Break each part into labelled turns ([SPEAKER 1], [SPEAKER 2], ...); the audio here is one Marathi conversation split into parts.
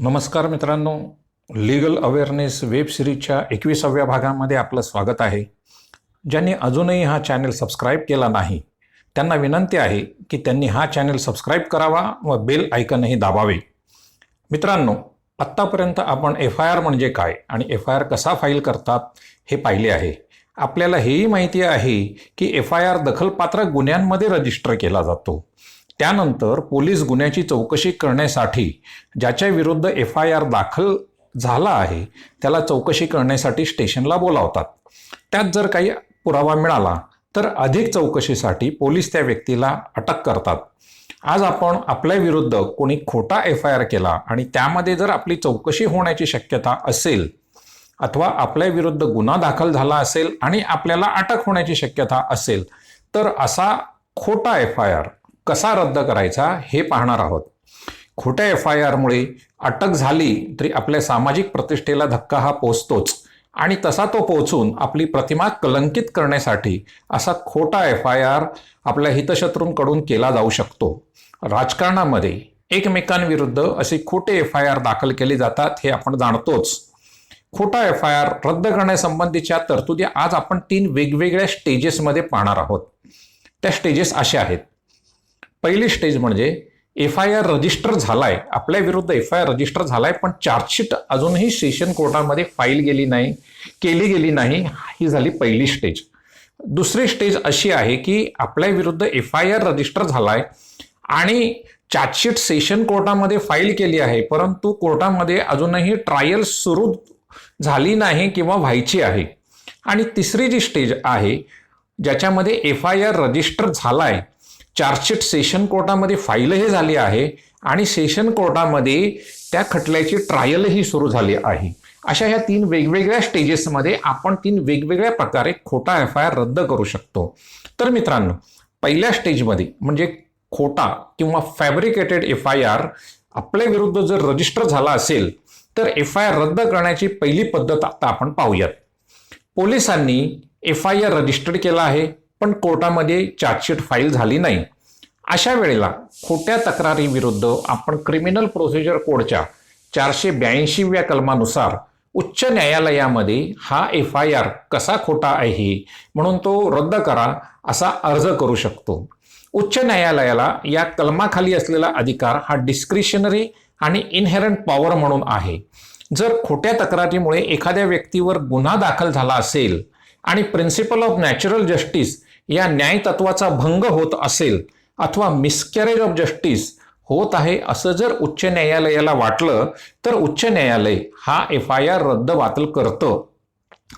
[SPEAKER 1] नमस्कार मित्रांनो लिगल अवेअरनेस वेब सिरीजच्या एकविसाव्या भागामध्ये आपलं स्वागत आहे. ज्यांनी अजूनही हा चॅनल सबस्क्राईब केला नाही त्यांना विनंती आहे की त्यांनी हा चॅनल सबस्क्राईब करावा व बेल आयकनही दाबावे. मित्रांनो आत्तापर्यंत आपण एफ आय आर म्हणजे काय आणि एफ आय आर कसा फाईल करतात हे पाहिले आहे. आपल्याला हेही माहिती आहे की एफ आय आर दखलपात्र गुन्ह्यांमध्ये रजिस्टर केला जातो. त्यानंतर पोलीस गुन्ह्याची चौकशी करण्यासाठी ज्याच्या विरुद्ध एफ आय आर दाखल झाला आहे त्याला चौकशी करण्यासाठी स्टेशनला बोलावतात. त्यात जर काही पुरावा मिळाला तर अधिक चौकशीसाठी पोलीस त्या व्यक्तीला अटक करतात. आज आपण आपल्या विरुद्ध कोणी खोटा एफ आय आर केला आणि त्यामध्ये जर आपली चौकशी होण्याची शक्यता असेल अथवा आपल्या विरुद्ध गुन्हा दाखल झाला असेल आणि आपल्याला अटक होण्याची शक्यता असेल तर असा खोटा एफ आय आर कसा रद्द करायचा हे पाहणार आहोत. खोट्या एफ आय आरमुळे अटक झाली तरी आपल्या सामाजिक प्रतिष्ठेला धक्का हा पोचतोच आणि तसा तो पोचून आपली प्रतिमा कलंकित करण्यासाठी असा खोटा एफ आय आर आपल्या हितशत्रूंकडून केला जाऊ शकतो. राजकारणामध्ये एकमेकांविरुद्ध असे खोटे एफ आय आर दाखल केले जातात हे आपण जाणतोच. खोटा एफ आय आर रद्द करण्यासंबंधीच्या तरतुदी आज आपण तीन वेगवेगळ्या स्टेजेसमध्ये पाहणार आहोत. त्या स्टेजेस अशा आहेत. पहिली स्टेज म्हणजे एफ आय आर रजिस्टर झालाय. आपल्या विरुद्ध एफ आय आर रजिस्टर झालाय पण चार्जशीट अजूनही सेशन कोर्टामध्ये फाईल गेली नाही केली गेली नाही ही झाली पहिली स्टेज दुसरी स्टेज अशी आहे की आपल्या विरुद्ध एफ आय आर रजिस्टर झालाय आणि चार्जशीट सेशन कोर्टामध्ये फाईल केली आहे परंतु कोर्टामध्ये अजूनही ट्रायल सुरू झाली नाही किंवा व्हायची आहे. आणि तिसरी जी स्टेज आहे ज्याच्यामध्ये एफ आय आर रजिस्टर झाला आहे चार्जशीट सेशन कोर्टामध्ये फाईलही झाली आहे आणि सेशन कोर्टामध्ये त्या खटल्याची ट्रायलही सुरू झाली आहे. अशा ह्या तीन वेगवेगळ्या स्टेजेसमध्ये आपण तीन वेगवेगळ्या प्रकारे खोटा एफ आय आर रद्द करू शकतो. तर मित्रांनो पहिल्या स्टेजमध्ये म्हणजे खोटा किंवा फॅब्रिकेटेड एफ आय आर आपल्या विरुद्ध जर रजिस्टर झाला असेल तर एफ आय आर रद्द करण्याची पहिली पद्धत आता आपण पाहूयात. पोलिसांनी एफ आय आर रजिस्टर्ड केला आहे पण कोर्टामध्ये चार्जशीट फाईल झाली नाही. अशा वेळेला खोट्या तक्रारी विरुद्ध आपण क्रिमिनल प्रोसिजर कोडच्या चारशे ब्याऐंशीव्या कलमानुसार उच्च न्यायालयामध्ये हा एफ आय आर कसा खोटा आहे म्हणून तो रद्द करा असा अर्ज करू शकतो. उच्च न्यायालयाला या कलमाखाली असलेला अधिकार हा डिस्क्रिशनरी आणि इनहेरंट पॉवर म्हणून आहे. जर खोट्या तक्रारीमुळे एखाद्या व्यक्तीवर गुन्हा दाखल झाला असेल आणि प्रिन्सिपल ऑफ नॅचरल जस्टिस या न्यायतत्वाचा भंग होत असेल अथवा मिसकॅरेज ऑफ जस्टिस होत आहे असं जर उच्च न्यायालयाला वाटलं तर उच्च न्यायालय हा एफ आय आर रद्द बातल करतं.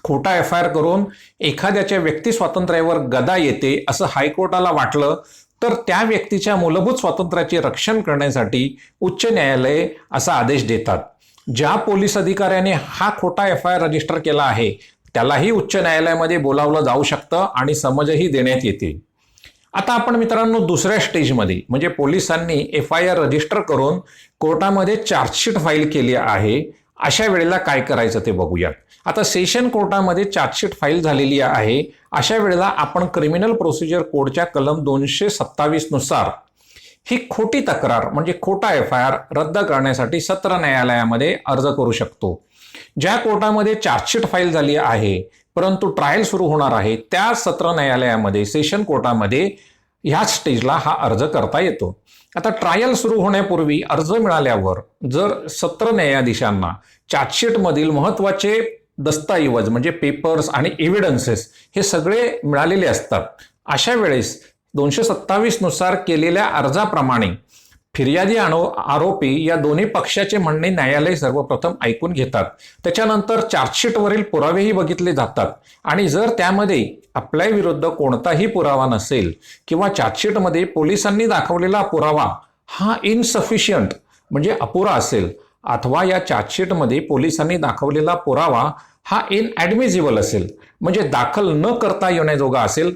[SPEAKER 1] खोटा एफ आय आर करून एखाद्याच्या व्यक्ती स्वातंत्र्यावर गदा येते असं हायकोर्टाला वाटलं तर त्या व्यक्तीच्या मूलभूत स्वातंत्र्याचे रक्षण करण्यासाठी उच्च न्यायालय असा आदेश देतात. ज्या पोलीस अधिकाऱ्याने हा खोटा एफ आय आर रजिस्टर केला आहे त्यालाही उच्च न्यायालयामध्ये बोलावलं जाऊ शकतं आणि समजही देण्यात येते. आता आपण मित्रांनो दुसऱ्या स्टेजमध्ये म्हणजे पोलिसांनी एफ आय आर रजिस्टर करून कोर्टामध्ये चार्जशीट फाईल केली आहे. अशा वेळेला काय करायचं ते बघूया आता सेशन कोर्टामध्ये चार्जशीट फाईल झालेली आहे. अशा वेळेला आपण क्रिमिनल प्रोसिजर कोडच्या कलम दोनशे सत्तावीसनुसार ही खोटी तक्रार म्हणजे खोटा एफ आय आर रद्द करण्यासाठी सत्र न्यायालयामध्ये अर्ज करू शकतो. ज्या कोर्टामध्ये चार्जशीट फाईल झाली आहे परंतु ट्रायल सुरू होणार आहे त्या सत्र न्यायालयामध्ये सेशन कोर्टामध्ये ह्याच स्टेजला हा अर्ज करता येतो. आता ट्रायल सुरू होण्यापूर्वी अर्ज मिळाल्यावर जर सत्र न्यायाधीशांना चार्जशीटमधील महत्त्वाचे दस्तऐवज म्हणजे पेपर्स आणि एव्हिडन्सेस हे सगळे मिळालेले असतात. अशा वेळेस दोनशे सत्तावीसनुसार केलेल्या अर्जाप्रमाणे फिर्यादी आणो आरोपी या दोन्ही पक्षाचे म्हणणे न्यायालय सर्वप्रथम ऐकून घेतात. त्याच्यानंतर चार्जशीटवरील पुरावेही बघितले जातात. आणि जर त्यामध्ये आपल्या विरुद्ध कोणताही पुरावा नसेल किंवा चार्जशीटमध्ये पोलिसांनी दाखवलेला पुरावा हा इनसफिशियंट म्हणजे अपुरा असेल अथवा या चार्जशीटमध्ये पोलिसांनी दाखवलेला पुरावा हा इनॲडमिजिबल असेल म्हणजे दाखल न करता येण्याजोगा असेल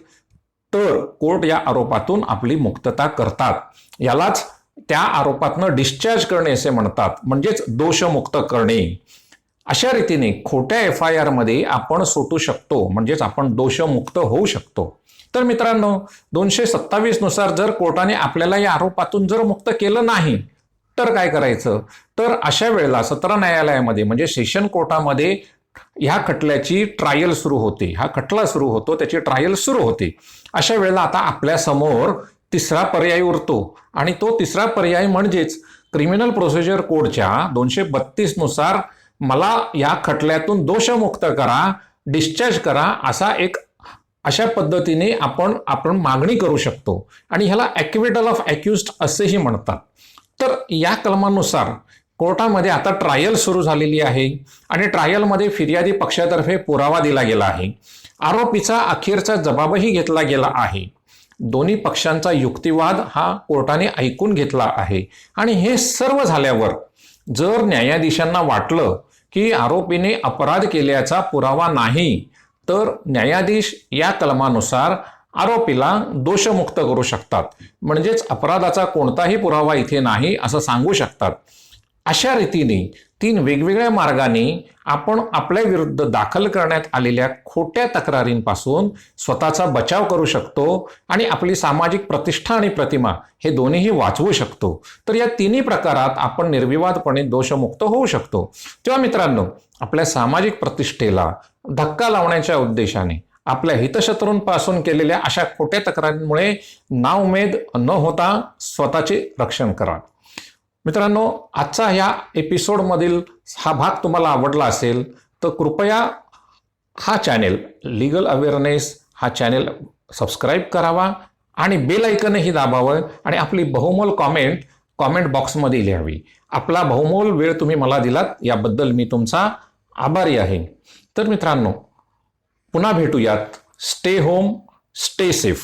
[SPEAKER 1] तर कोर्ट या आरोपातून आपली मुक्तता करतात. यालाच त्या आरोपातनं डिस्चार्ज करणे असे म्हणतात. म्हणजेच दोषमुक्त करणे. अशा रीतीने खोट्या एफ आय आरमध्ये आपण सुटू शकतो. म्हणजेच आपण दोषमुक्त होऊ शकतो. तर मित्रांनो दोनशे सत्तावीसनुसार जर कोर्टाने आपल्याला या आरोपातून जर मुक्त केलं नाही तर काय करायचं? तर अशा वेळेला सत्र न्यायालयामध्ये म्हणजे सेशन कोर्टामध्ये ह्या खटल्याची ट्रायल सुरू होते. हा खटला सुरू होतो त्याची ट्रायल सुरू होते. अशा वेळेला आता आपल्यासमोर तिसरा पर्याय उरतो. आणि तो तिसरा पर्याय म्हणजेच क्रिमिनल प्रोसिजर कोडच्या दोनशे बत्तीसनुसार मला या खटल्यातून दोषमुक्त करा डिस्चार्ज करा असा एक अशा पद्धतीने आपण आपण मागणी करू शकतो. आणि ह्याला ॲक्युवेटल ऑफ ॲक्युज्ड असेही म्हणतात. तर या कलमानुसार कोर्टामध्ये आता ट्रायल सुरू झालेली आहे. आणि ट्रायलमध्ये फिर्यादी पक्षातर्फे पुरावा दिला गेला आहे. आरोपीचा अखेरचा जबाबही घेतला गेला आहे. दोन्ही पक्षांचा युक्तिवाद हा कोर्टाने ऐकून घेतला आहे. आणि हे सर्व झाल्यावर जर न्यायाधीशांना वाटलं की आरोपीने अपराध केल्याचा पुरावा नाही तर न्यायाधीश या कलमानुसार आरोपीला दोषमुक्त करू शकतात. म्हणजेच अपराधाचा कोणताही पुरावा इथे नाही असं सांगू शकतात. अशा रीतीने तीन वेगवेगळ्या मार्गाने आपण आपल्या विरुद्ध दाखल करण्यात आलेल्या खोट्या तक्रारींपासून स्वतःचा बचाव करू शकतो आणि आपली सामाजिक प्रतिष्ठा आणि प्रतिमा हे दोन्हीही वाचवू शकतो. तर या तिन्ही प्रकारात आपण निर्विवादपणे दोषमुक्त होऊ शकतो. तेव्हा मित्रांनो आपल्या सामाजिक प्रतिष्ठेला धक्का लावण्याच्या उद्देशाने आपल्या हितशत्रूंपासून केलेल्या अशा खोट्या तक्रारींमुळे नाउमेद न होता स्वतःचे रक्षण करा. मित्रांनो आजचा ह्या एपिसोडमधील हा भाग तुम्हाला आवडला असेल तर कृपया हा चॅनेल लिगल अवेअरनेस हा चॅनेल सबस्क्राईब करावा आणि बेल ऐकनही दाबावं आणि आपली बहुमोल कॉमेंट कॉमेंट बॉक्समध्ये लिहावी. आपला बहुमोल वेळ तुम्ही मला दिलात याबद्दल मी तुमचा आभारी आहे. तर मित्रांनो पुन्हा भेटूयात. Stay home stay safe